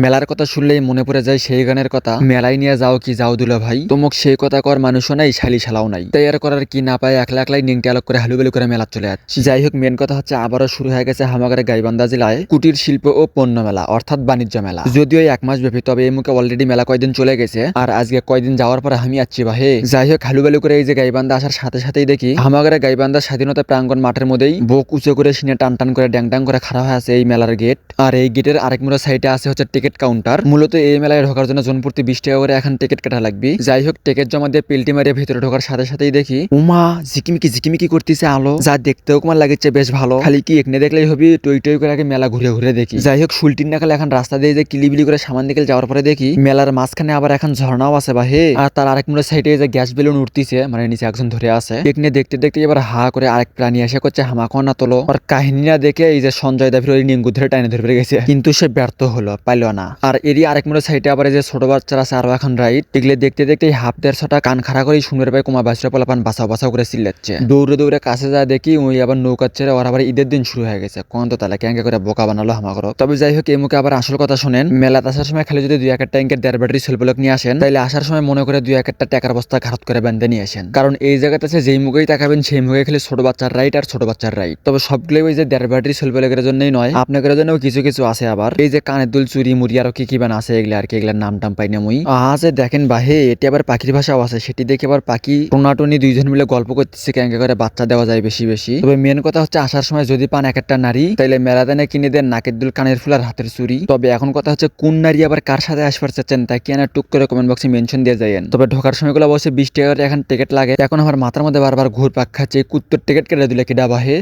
মেলার কথা শুনলেই মনে পড়ে যায় সেই গানের কথা। মেলায় নিয়ে যাও কি যাও দুলা ভাই। তোমক সেই কথা কর মানুষও নাই, শালি শালাও নাই। তাই আর করার কি না পায়, একলা একলাই নিংটি আলোক করে হালুবেলু করে মেলা চলে যাচ্ছে। যাই হোক মেন কথা হচ্ছে আবারও শুরু হয়ে গেছে হামাগারে গাইবান্ধা জেলায় কুটির শিল্প ও পণ্য মেলা, অর্থাৎ বাণিজ্য মেলা। যদিও এক মাস ব্যাপী, তবে এই মুখে অলরেডি মেলা কয়দিন চলে গেছে। আর আজকে কয়দিন যাওয়ার পরে আমি যাচ্ছি বাহে যাই হোক, হালুবেলু করে এই যে গাইবান্ধা আসার সাথে সাথেই দেখি হামাগারে গাইবান্ধা স্বাধীনতা প্রাঙ্গণ মাঠের মধ্যেই বুক উঁচু করে সিনে টান টান করে ড্যাং ড্যাং করে খাড়া হয়ে আছে এই মেলার গেট। আর এই গেটের আরেক মোড়া সাইডে আছে হচ্ছে টিকিট কাউন্টার। মূলত এই মেলায় ঢোকার জন্য জনপ্রতি বিশ টাকা করে এখন টিকিট কাটা লাগবে। যাই হোক, টিকিট জমা দিয়ে পিল্টি মারিয়ে ভিতরে ঢোকার সাথে সাথেই দেখি, উমা, ঝিকিমিকি ঝিকিমিকি করতেছে আলো। যা দেখতেও কুমার লাগছে বেশ ভালো। খালি কি এখানে দেখলেই হবি, টই টই করে আগে মেলা ঘুরে ঘুরে দেখি। যাই হোক শুলটিন না খালে এখন রাস্তা দিয়ে যে কিলিবিলি করে সামান দিকে যাওয়ার পরে দেখি, মেলার মাঝখানে আবার এখন ঝর্ণাও আছে বা হে। আর তার আরেক মোড়ের সাইডে যে গ্যাস বেলুন উঠতেছে মানে নিচে একজন ধরে আছে। এখানে দেখতে দেখতে এবার হা করে আরেক প্রাণী এসে করছে হামাকো না তোলো। আর কাহিনী না দেখে এই যে সঞ্জয় দাফির ওই নিঙ্গু ধরে টাইনে ধরে গেছে। কিন্তু সে ব্যর্থ হলো, পাইলো না। আর এরই আরেক মোড়ের সাইডে আবার যে ছোট বাচ্চারা আছে আরও এখন রাইট, এগুলো দেখতে দেখতে এই হাফ দেড়শোটা কান খাড়া করে সুন্দর ভাই কুমা বাসরা পোলাপান বাসাও বাসাও করে চিল্লাচ্ছে দৌড়ে দৌড়ে কাছে যা দেখি ওই আবার নৌকা ছেড়ে ওর আবার ঈদের দিন শুরু হয়ে গেছে। কোন তো তাহলে ক্যাঙ্কে করে বোকা বানালো হামাগর তবে যাই হোক, এই মুখে আবার আসল কথা শোনেন, মেলাতে আসার সময় খালি যদি দুই একটা ট্যাঙ্কের দেড় ব্যাটারি সেলবলক নিয়ে আসেন তাহলে আসার সময় মনে করে দুই একটা টাকার বস্তা ঘাত করে বেঁধে নিয়ে আসেন। কারণ এই জায়গাতে আছে যেই মুখেই তাকাবেন, সেই মুখে খালি ছোট বাচ্চার রাইট আর ছোট বাচ্চার রাইট। তবে সবগুলোই ওই যে দেড় ব্যাটারি সেলবলকের জন্যই নয়, আপনাদের জন্যও কিছু কিছু আছে আবার। এই যে কানের দুল চুরি মুড়ি আরও কি কি বান আছে এগুলো আর কি, এগুলার নাম টাম পাই না মুই। আজ দেখেন বাহে, এটি আবার পাখির ভাষাও আছে, সেটি দেখে আবার পাখি টোনাটনি দুইজন মিলে গল্প করতেছে ক্যাঙ্কে করে বাচ্চা দেওয়া যায় বেশি বেশি। তবে মেন কথা হচ্ছে আসার সময় যদি পান এক একটা নারী, তাইলে মেলাদানে কিনে দেন নাকের দুল কানের ফুল আর হাতের চুরি তবে এখন কথা হচ্ছে কোন নারী আবার কার সাথে আসবার চাচ্ছেন, তা কি না টুক করে কমেন্ট বক্সে মেনশন দিয়ে যায়েন তবে ঢোকার সময়গুলো অবশ্যই বিশ টাকা এখন টিকিট লাগে। এখন আমার মাথার মধ্যে বারবার ঘুর পাক খাচ্ছে কুত্তর টিকিট কেটে দিলে কি ডাবাহে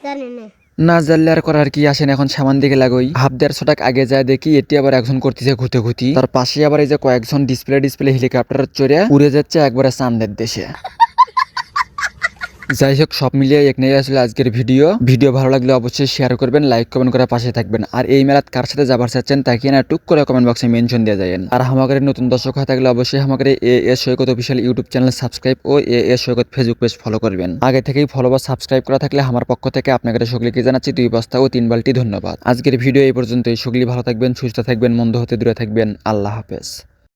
জানি না। না জানলে আর করার কি আসেন এখন সামান দিকে লাগোই? হাফ দেড়শো টাকা আগে যায় দেখি, এটি আবার একজন করতেছে ঘুতে ঘুতি তার পাশে আবার এই যে কয়েকজন ডিসপ্লে ডিসপ্লে হেলিকপ্টার চড়ে উড়ে যাচ্ছে একবারে চান্দের দেশে। যাই হোক, সব মিলিয়ে এক নিয়ে আসলে আজকের ভিডিও। ভিডিও ভালো লাগলে অবশ্যই শেয়ার করবেন লাইক কমেন্ট করে পাশে থাকবেন। আর এই মেলাত কার সাথে যাবার চাচ্ছেন তাকে না টুক করে কমেন্ট বক্সে মেনশন দিয়ে যাবেন। আর আমাদের নতুন দর্শক হয়ে থাকলে অবশ্যই আমাদের A S Saikat official YouTube channel subscribe O A S Saikat Facebook page follow করবেন। আগে থেকেই ফলো বা সাবস্ক্রাইব করা থাকলে আমার পক্ষ থেকে আপনাদের সকলকে জানাচ্ছি দুই বস্তা ও তিন বালতি ধন্যবাদ। আজকের ভিডিও এই পর্যন্তই। সকলেই ভালো থাকবেন, সুস্থ থাকবেন, মন্দ হতে দূরে থাকবেন। আল্লাহ হাফেজ।